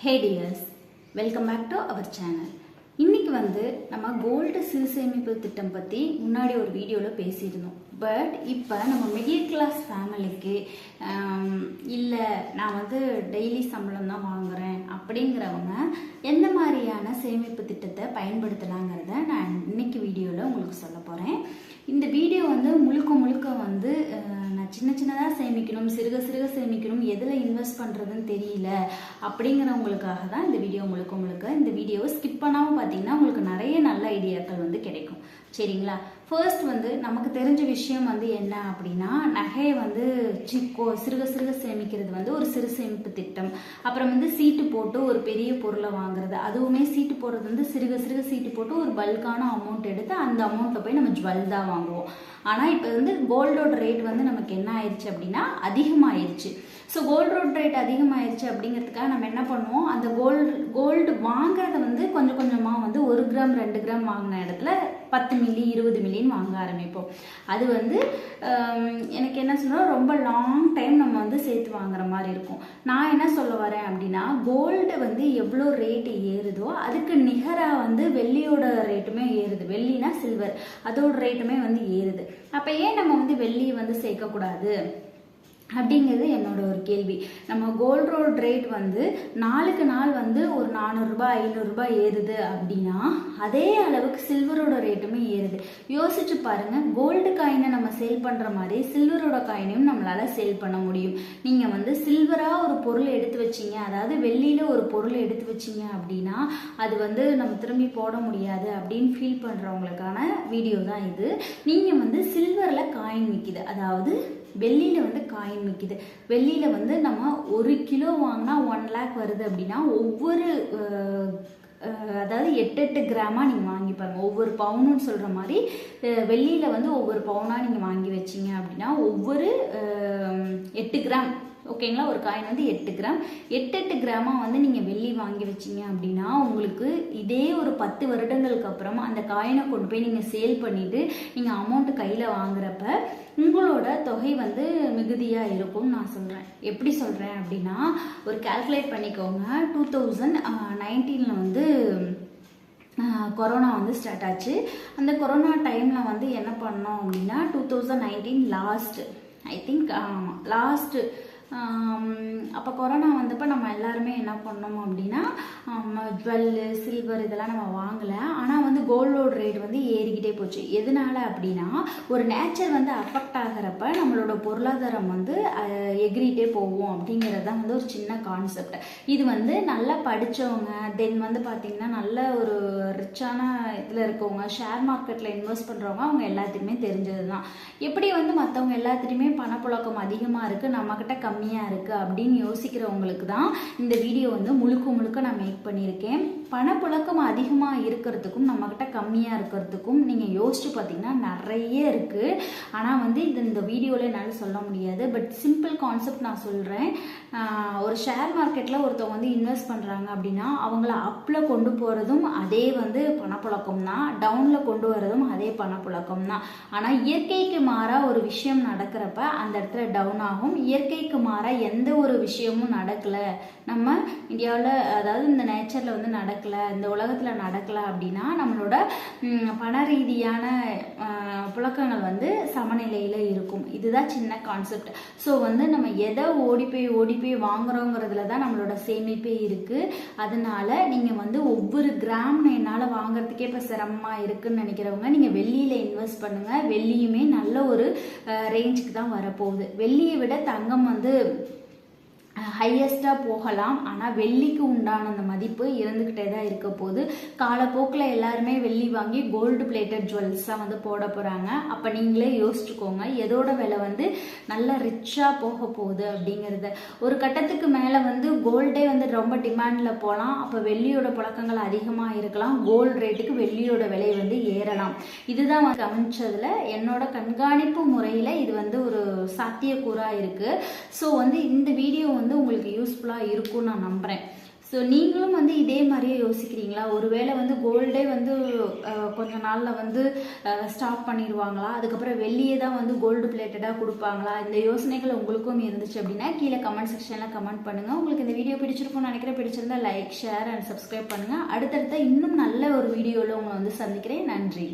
Hey dears welcome back to our channel இன்னைக்கு வந்து நம்ம கோல்டு சிறு சேமிப்பு திட்டம் பற்றி முன்னாடி ஒரு வீடியோவில் பேசியிருந்தோம். பட் இப்போ நம்ம மிடில் கிளாஸ் ஃபேமிலிக்கு இல்லை நான் வந்து டெய்லி சம்பளம் தான் வாங்குறேன் அப்படிங்கிறவங்க எந்த மாதிரியான சேமிப்பு திட்டத்தை பயன்படுத்தலாங்கிறத நான் இன்னைக்கு வீடியோவில் உங்களுக்கு சொல்ல போகிறேன் இந்த வீடியோ வந்து முழுக்க முழுக்க வந்து நான் சின்ன சின்னதாக சேமிக்கணும் சிறுக சிறுக சேமிக்கணும் எதில் இன்வெஸ்ட் பண்ணுறதுன்னு தெரியல அப்படிங்கிறவங்களுக்காக தான் இந்த வீடியோ முழுக்க முழுக்க இந்த வீடியோவை ஸ்கிப் பண்ணாமல் பார்த்தீங்கன்னா உங்களுக்கு நிறைய நல்ல ஐடியாக்கள் வந்து கிடைக்கும். சரிங்களா? ஃபர்ஸ்ட் வந்து நமக்கு தெரிஞ்ச விஷயம் வந்து என்ன அப்படின்னா நகையை வந்து சிக்கோ சிறுக சிறுக சேமிக்கிறது வந்து ஒரு சிறு சேமிப்பு திட்டம். அப்புறம் வந்து சீட்டு போட்டு ஒரு பெரிய பொருளை வாங்குறது. அதுவுமே சீட்டு போடுறது வந்து சிறுக சிறுக சீட்டு போட்டு ஒரு பல்கான அமௌண்ட் எடுத்து அந்த அமௌண்ட்டில் போய் நம்ம ஜுவல் தான் வாங்குவோம். ஆனால் இப்போ வந்து கோல்டோட ரேட் வந்து நமக்கு என்ன ஆயிடுச்சு அப்படின்னா அதிகமாயிருச்சு. ஸோ கோல்டோட ரேட் அதிகமாயிருச்சு அப்படிங்கிறதுக்காக நம்ம என்ன பண்ணுவோம்? அந்த கோல்டு கோல்டு வாங்குறத வந்து கொஞ்சம் கொஞ்சமாக வந்து ஒரு கிராம் ரெண்டு கிராம் வாங்கின இடத்துல பத்து மில்லி இருபது மில்லின்னு வாங்க ஆரம்பிப்போம். அது வந்து எனக்கு என்ன சொன்னால் ரொம்ப லாங் டைம் நம்ம வந்து சேர்த்து வாங்குற மாதிரி இருக்கும். நான் என்ன சொல்ல வரேன் அப்படின்னா கோல்டு வந்து எவ்வளோ ரேட்டு ஏறுதோ அதுக்கு நிகராக வந்து வெள்ளியோட ரேட்டுமே ஏறுது. வெள்ளினா சில்வர் அதோட ரேட்டுமே வந்து ஏறுது. அப்போ ஏன் நம்ம வந்து வெள்ளியை வந்து சேர்க்கக்கூடாது? அப்படிங்கிறது என்னோட ஒரு கேள்வி. நம்ம கோல்ட் ரோட் ரேட் வந்து நாளுக்கு நாள் வந்து ஒரு நானூறுரூபா ஐநூறுரூபா ஏறுது அப்படின்னா அதே அளவுக்கு சில்வரோட ரேட்டுமே ஏறுது. யோசிச்சு பாருங்க கோல்டு காயினை நம்ம சேல் பண்ணுற மாதிரி சில்வரோட காயினையும் நம்மளால சேல் பண்ண முடியும். நீங்கள் வந்து சில்வராக ஒரு பொருள் எடுத்து வச்சீங்க அதாவது வெள்ளியில் ஒரு பொருள் எடுத்து வச்சீங்க அப்படின்னா அது வந்து நம்ம திரும்பி போட முடியாது அப்படின்னு ஃபீல் பண்ணுறவங்களுக்கான வீடியோ தான் இது. நீங்கள் வந்து சில்வரில் காயின் விற்கிது அதாவது வெள்ளியில் வந்து காயின் விற்கிது வெள்ளியில் வந்து நம்ம ஒரு கிலோ வாங்கினா ஒன் லேக் வருது அப்படின்னா ஒவ்வொரு அதாவது எட்டு எட்டு கிராமாக நீங்கள் வாங்கி பாருங்கள் ஒவ்வொரு பவுனுன்னு சொல்கிற மாதிரி வெள்ளியில் வந்து ஒவ்வொரு பவுனாக நீங்கள் வாங்கி வச்சீங்க அப்படின்னா ஒவ்வொரு எட்டு கிராம் ஓகேங்களா ஒரு காயின் வந்து எட்டு கிராம். எட்டு எட்டு கிராமாக வந்து நீங்கள் வெள்ளி வாங்கி வச்சீங்க அப்படின்னா உங்களுக்கு இதே ஒரு பத்து வருடங்களுக்கு அப்புறம் அந்த காயினை கொண்டு போய் நீங்கள் சேல் பண்ணிவிட்டு நீங்கள் அமௌண்ட்டு கையில் வாங்குறப்ப உங்களோட தொகை வந்து மிகுதியாக இருக்கும்னு நான் சொல்கிறேன் எப்படி சொல்கிறேன் அப்படின்னா ஒரு கால்குலேட் பண்ணிக்கோங்க. டூ தௌசண்ட் நைன்டீனில் வந்து கொரோனா வந்து ஸ்டார்ட் ஆச்சு. அந்த கொரோனா டைமில் வந்து என்ன பண்ணோம் அப்படின்னா two thousand nineteen last I think ஆமாம் லாஸ்ட்டு அப்போ கொரோனா வந்தப்போ நம்ம எல்லாருமே என்ன பண்ணோம் அப்படின்னா ஜுவல்லு சில்வர் இதெல்லாம் நம்ம வாங்கலை. ஆனால் வந்து கோல்டோட ரேட் வந்து ஏறிக்கிட்டே போச்சு. எதனால அப்படின்னா ஒரு நேச்சர் வந்து அஃபெக்ட் ஆகிறப்ப நம்மளோட பொருளாதாரம் வந்து எகிரிட்டே போவோம் போகும் அப்படிங்கிறது தான் வந்து ஒரு சின்ன கான்செப்ட் இது வந்து நல்லா படித்தவங்க தென் வந்து பார்த்திங்கன்னா நல்ல ஒரு ரிச்சான இதில் இருக்கவங்க ஷேர் மார்க்கெட்டில் இன்வெஸ்ட் பண்ணுறவங்க அவங்க எல்லாத்தையுமே தெரிஞ்சது தான் எப்படி வந்து மற்றவங்க எல்லாத்துலேயுமே பணப்புழக்கம் அதிகமாக இருக்குது நம்மக்கிட்ட கம்மியாக இருக்குது அப்படின்னு யோசிக்கிறவங்களுக்கு தான் இந்த வீடியோ வந்து முழுக்க முழுக்க நான் மேக் பண்ணியிருக்கேன். பணப்புழக்கம் அதிகமாக இருக்கிறதுக்கும் நம்மக்கிட்ட கம்மியாக இருக்கிறதுக்கும் நீங்கள் யோசிச்சு பார்த்தீங்கன்னா நிறைய இருக்குது ஆனால் வந்து இது இந்த வீடியோவில் என்னால் சொல்ல முடியாது. பட் சிம்பிள் கான்செப்ட் நான் சொல்கிறேன் ஒரு ஷேர் மார்க்கெட்டில் ஒருத்தவங்க வந்து இன்வெஸ்ட் பண்ணுறாங்க அப்படின்னா அவங்கள அப்பில் கொண்டு போகிறதும் அதே வந்து பணப்புழக்கம் தான். டவுனில் கொண்டு வரதும் அதே பணப்புழக்கம் தான். ஆனால் இயற்கைக்கு மாறாக ஒரு விஷயம் நடக்கிறப்ப அந்த இடத்துல டவுன் ஆகும். இயற்கைக்கு மாறாக எந்த ஒரு விஷயமும் நடக்கலை. நம்ம இந்தியாவில் அதாவது இந்த நேச்சரில் வந்து நடக்கலை இந்த உலகத்தில் நடக்கலை அப்படின்னா நம்மளோட பண ரீதியான புழக்கங்கள் வந்து சமநிலையில் இருக்கும். இதுதான் சின்ன கான்செப்ட் ஸோ வந்து நம்ம எதை ஓடி போய் ஓடி போய் வாங்குறோங்கிறதுல தான் நம்மளோட சேமிப்பே இருக்குது அதனால நீங்கள் வந்து ஒவ்வொரு கிராம் என்னால் வாங்குறதுக்கே இப்போ சிரமமாக இருக்குன்னு நினைக்கிறவங்க நீங்கள் வெள்ளியில் இன்வெஸ்ட் பண்ணுங்கள் வெள்ளியுமே நல்ல ஒரு ரேஞ்சுக்கு தான் வரப்போகுது. வெள்ளியை விட தங்கம் வந்து ஹையஸ்ட்டாக போகலாம். ஆனால் வெள்ளிக்கு உண்டான அந்த மதிப்பு இருந்துக்கிட்டே தான் இருக்க போது காலப்போக்கில் எல்லாருமே வெள்ளி வாங்கி கோல்டு பிளேட்டட் ஜுவல்ஸ்லாம் வந்து போட போகிறாங்க அப்போ நீங்களே யோசிச்சுக்கோங்க எதோட விலை வந்து நல்லா ரிச்சாக போக போகுது அப்படிங்கிறத. ஒரு கட்டத்துக்கு மேலே வந்து கோல்டே வந்து ரொம்ப டிமாண்டில் போகலாம் அப்போ வெள்ளியோட புழக்கங்கள் அதிகமாக இருக்கலாம். கோல்டு ரேட்டுக்கு வெள்ளியோட விலை வந்து ஏறலாம். இதுதான் வந்து கவனிச்சதுல என்னோட கண்காணிப்பு முறையில் இது வந்து ஒரு சாத்தியக்கூறாக இருக்குது ஸோ வந்து இந்த வீடியோ வந்து உங்களுக்கு யூஸ்ஃபுல்லாக இருக்கும்னு நான் நம்புகிறேன் ஸோ நீங்களும் வந்து இதே மாதிரியே யோசிக்கிறீங்களா? ஒருவேளை வந்து கோல்டே வந்து கொஞ்ச நாளில் வந்து ஸ்டாப் பண்ணிடுவாங்களா? அதுக்கப்புறம் வெளியே தான் வந்து கோல்டு பிளேட்டடாக கொடுப்பாங்களா? இந்த யோசனைகள் உங்களுக்கும் இருந்துச்சு அப்படின்னா கீழே கமெண்ட் செக்ஷனில் கமெண்ட் பண்ணுங்கள் உங்களுக்கு இந்த வீடியோ பிடிச்சிருக்கும்னு நினைக்கிறேன். பிடிச்சிருந்தா லைக் ஷேர் அண்ட் சப்ஸ்கிரைப் பண்ணுங்கள் அடுத்தடுத்த இன்னும் நல்ல ஒரு வீடியோவில் உங்களை வந்து சந்திக்கிறேன். நன்றி.